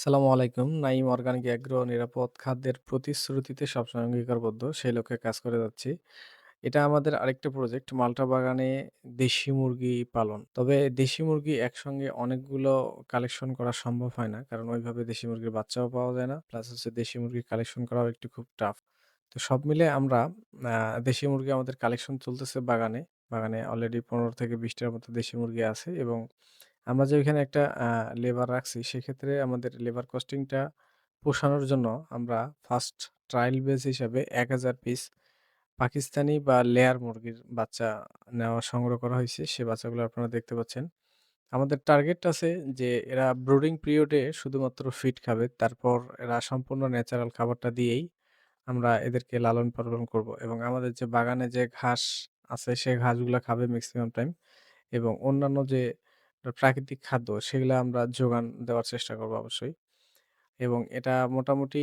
আসসালামু আলাইকুম। Naim organic agro নিরাপদ খাদ্যের প্রতিশ্রুতিতে সবসময় অঙ্গীকারবদ্ধ। সেই লক্ষ্যে কাজ করে যাচ্ছি। এটা আমাদের আরেকটা প্রজেক্ট মাল্টা বাগানে দেশি মুরগি পালন। তবে দেশি মুরগি একসঙ্গে অনেকগুলো কালেকশন করা সম্ভব হয় না। কারণ ওইভাবে দেশি মুরগির বাচ্চাও পাওয়া যায় না। প্লাস হচ্ছে দেশি মুরগি কালেকশন করাও একটু খুব টাফ। তো সব মিলে আমরা দেশি মুরগি আমাদের কালেকশন চলতেছে বাগানে। বাগানে অলরেডি ১৫ থেকে বিশটার মতো দেশি মুরগি আছে এবং আমরা যে ওইখানে একটা লেবার রাখছি, সেক্ষেত্রে আমাদের লেবার কস্টিংটা পোষানোর জন্য আমরা ফার্স্ট ট্রায়াল বেস হিসাবে ১০০০ পিস পাকিস্তানি বা লেয়ার মুরগির বাচ্চা নেওয়া সংগ্রহ করা হয়েছে সে বাচ্চাগুলো আপনারা দেখতে পাচ্ছেন। আমাদের টার্গেট আছে যে এরা ব্রুডিং পিরিয়ডে শুধুমাত্র ফিড খাবে। তারপর এরা সম্পূর্ণ ন্যাচারাল খাবারটা দিয়েই আমরা এদেরকে লালন-পালন করব এবং আমাদের যে বাগানে যে ঘাস আছে, সে ঘাসগুলো খাবে ম্যাক্সিমাম টাইম এবং অন্যান্য যে প্রাকৃতিক খাদ্য সেগুলা আমরা যোগান দেওয়ার চেষ্টা করব অবশ্যই। এবং এটা মোটামুটি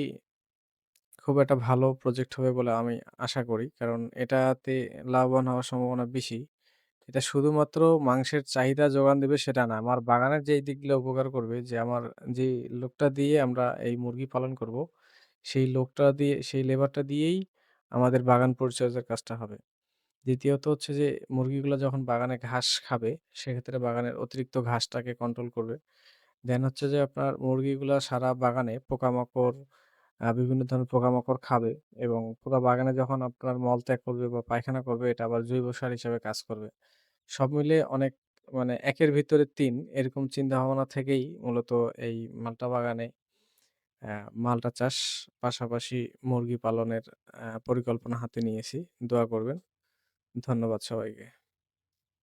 খুব একটা ভালো প্রজেক্ট হবে বলে আমি আশা করি। কারণ এটাতে লাভবান হওয়ার সম্ভাবনা বেশি। এটা শুধুমাত্র মাংসের চাহিদা যোগান দেবে সেটা না। আমার বাগানের যেই দিকগুলো উপকার করবে যে আমার যেই লোকটা দিয়ে আমরা এই মুরগি পালন করব, সেই লোকটা দিয়ে সেই লেবারটা দিয়েই আমাদের বাগান পরিচর্যার কাজটা হবে। দ্বিতীয়ত হচ্ছে যে মুরগিগুলা যখন বাগানে ঘাস খাবে, সেক্ষেত্রে বাগানের অতিরিক্ত ঘাসটাকে কন্ট্রোল করবে। দেন হচ্ছে যে আপনার মুরগিগুলা সারা বাগানে পোকামাকড় বিভিন্ন ধরনের পোকামাকড় খাবে এবং পুরা বাগানে যখন আপনার মল ত্যাগ করবে বা পায়খানা করবে এটা আবার জৈব সার হিসেবে কাজ করবে। সব মিলিয়ে অনেক মানে একের ভিতরে ৩ এরকম চিন্তাভাবনা থেকেই মূলত এই মাল্টা বাগানে মাল্টা চাষ পাশাপাশি মুরগি পালনের পরিকল্পনা হাতে নিয়েছি। দোয়া করবেন। ধন্যবাদ সবাইকে।